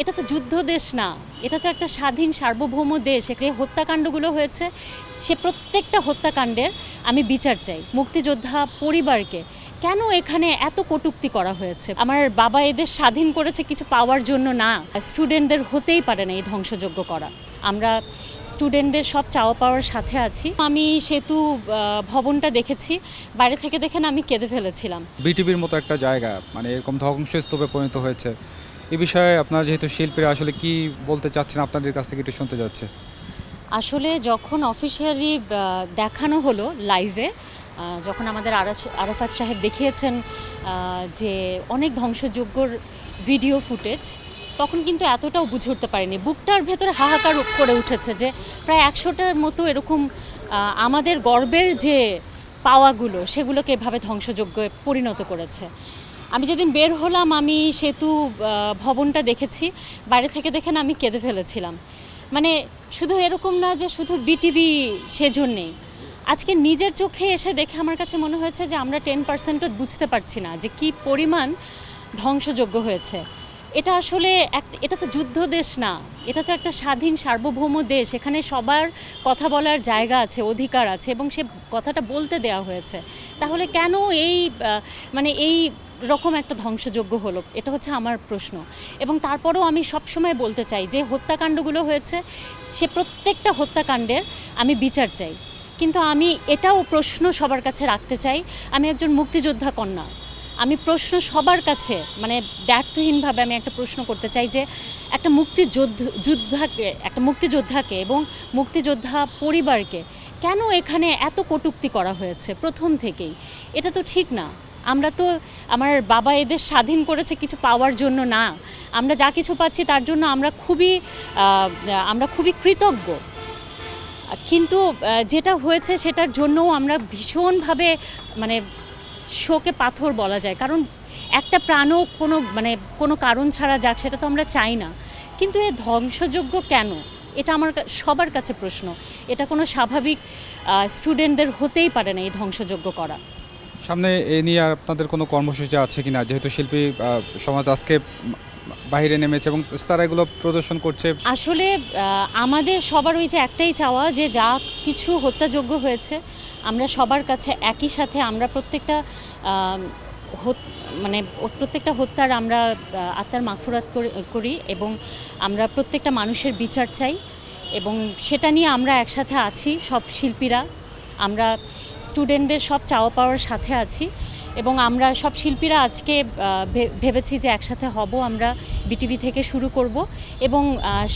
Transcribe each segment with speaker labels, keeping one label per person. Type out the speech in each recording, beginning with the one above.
Speaker 1: এটা তো যুদ্ধ দেশ না। এটা তো একটা স্বাধীন সার্বভৌম দেশ। যে হত্যাকাণ্ডগুলো হয়েছে, সে প্রত্যেকটা হত্যাকাণ্ডের আমি বিচার চাই মুক্তিযোদ্ধা পরিবারকে। কেন এখানে এত কটূক্তি করা হয়েছে? আমার বাবা এদের স্বাধীন করেছে কিছু পাওয়ার জন্য না। স্টুডেন্টদের হতেই পারে না এই ধ্বংসযোগ্য করা। আমরা স্টুডেন্টদের সব চাওয়া পাওয়ার সাথে আছি। আমি সেতু ভবনটা দেখেছি। বাইরে থেকে দেখে না আমি কেঁদে ফেলেছিলাম।
Speaker 2: বিটিভির মতো একটা জায়গা মানে এরকম ধ্বংসস্তূপে পরিণত হয়েছে। এই বিষয়ে আপনার যেহেতু শিল্পীরা আসলে কি বলতে চাচ্ছেন, আপনাদের কাছ থেকে একটু শুনতে যাচ্ছে।
Speaker 1: আসলে যখন অফিসিয়ালি দেখানো হলো লাইভে যখন আমাদের আরাফাত সাহেব দেখিয়েছেন যে অনেক ধ্বংসযোগ্যর ভিডিও ফুটেজ, তখন কিন্তু এতটাও বুঝে উঠতে পারিনি। বুকটার ভেতরে হাহাকার করে উঠেছে যে প্রায় একশোটার মতো এরকম আমাদের গর্বের যে পাওয়াগুলো, সেগুলোকে এভাবে ধ্বংসযোগ্য পরিণত করেছে। আমি যেদিন বের হলাম, আমি সেতু ভবনটা দেখেছি। বাইরে থেকে দেখে না আমি কেঁদে ফেলেছিলাম। মানে শুধু এরকম না যে শুধু বিটিভি সেজন্যেই। আজকে নিজের চোখে এসে দেখে আমার কাছে মনে হয়েছে যে আমরা টেন পার্সেন্টও বুঝতে পারছি না যে কি পরিমাণ ধ্বংসযোগ্য হয়েছে। এটা আসলে এক, এটা তো যুদ্ধ দেশ না। এটা তো একটা স্বাধীন সার্বভৌম দেশ। এখানে সবার কথা বলার জায়গা আছে, অধিকার আছে এবং সে কথাটা বলতে দেওয়া হয়েছে। তাহলে কেন এই মানে এই রকম একটা ধ্বংসযোগ্য হলো? এটা হচ্ছে আমার প্রশ্ন। এবং তারপরেও আমি সবসময় বলতে চাই যে হত্যাকাণ্ডগুলো হয়েছে, সে প্রত্যেকটা হত্যাকাণ্ডের আমি বিচার চাই। কিন্তু আমি এটাও প্রশ্ন সবার কাছে রাখতে চাই। আমি একজন মুক্তিযোদ্ধা কন্যা। আমি প্রশ্ন সবার কাছে মানে ব্যর্থহীনভাবে আমি একটা প্রশ্ন করতে চাই যে একটা মুক্তিযোদ্ধ, যোদ্ধাকে, একটা মুক্তিযোদ্ধাকে এবং মুক্তিযোদ্ধা পরিবারকে কেন এখানে এত কটূক্তি করা হয়েছে প্রথম থেকেই? এটা তো ঠিক না। আমরা তো, আমার বাবা এদের স্বাধীন করেছে কিছু পাওয়ার জন্য না। আমরা যা কিছু পাচ্ছি তার জন্য আমরা খুবই আমরা খুবই কৃতজ্ঞ। কিন্তু যেটা হয়েছে সেটার জন্যও আমরা ভীষণভাবে মানে শোকে পাথর বলা যায়। কারণ একটা প্রাণও কোনো মানে কোনো কারণ ছাড়া যাক, সেটা তো আমরা চাই না। কিন্তু এ ধ্বংসযোগ্য কেন? এটা আমার সবার কাছে প্রশ্ন। এটা কোনো স্বাভাবিক স্টুডেন্টদের হতেই পারে না এই ধ্বংসযোগ্য করা।
Speaker 2: সামনে এ নিয়ে আপনাদের কোনো কর্মসূচি আছে কি না যেহেতু শিল্পী সমাজ আজকে বাইরে নেমেছে এবং তারা এগুলো প্রদর্শন করছে।
Speaker 1: আসলে আমাদের সবার ওই যে একটাই চাওয়া যে যা কিছু হত্যাযোগ্য হয়েছে, আমরা সবার কাছে একই সাথে আমরা প্রত্যেকটা মানে প্রত্যেকটা হত্যার আমরা আত্মার মাগফুরাত করি- করি এবং আমরা প্রত্যেকটা মানুষের বিচার চাই এবং সেটা নিয়ে আমরা একসাথে আছি সব শিল্পীরা। আমরা স্টুডেন্টদের সব চাওয়া পাওয়ার সাথে আছি। এবং আমরা সব শিল্পীরা আজকে ভেবেছি যে একসাথে হব, আমরা বিটিভি থেকে শুরু করব এবং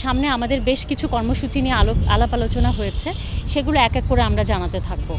Speaker 1: সামনে আমাদের বেশ কিছু কর্মসূচি নিয়ে আলো, আলাপ আলোচনা হয়েছে, সেগুলো এক এক করে আমরা জানাতে থাকব।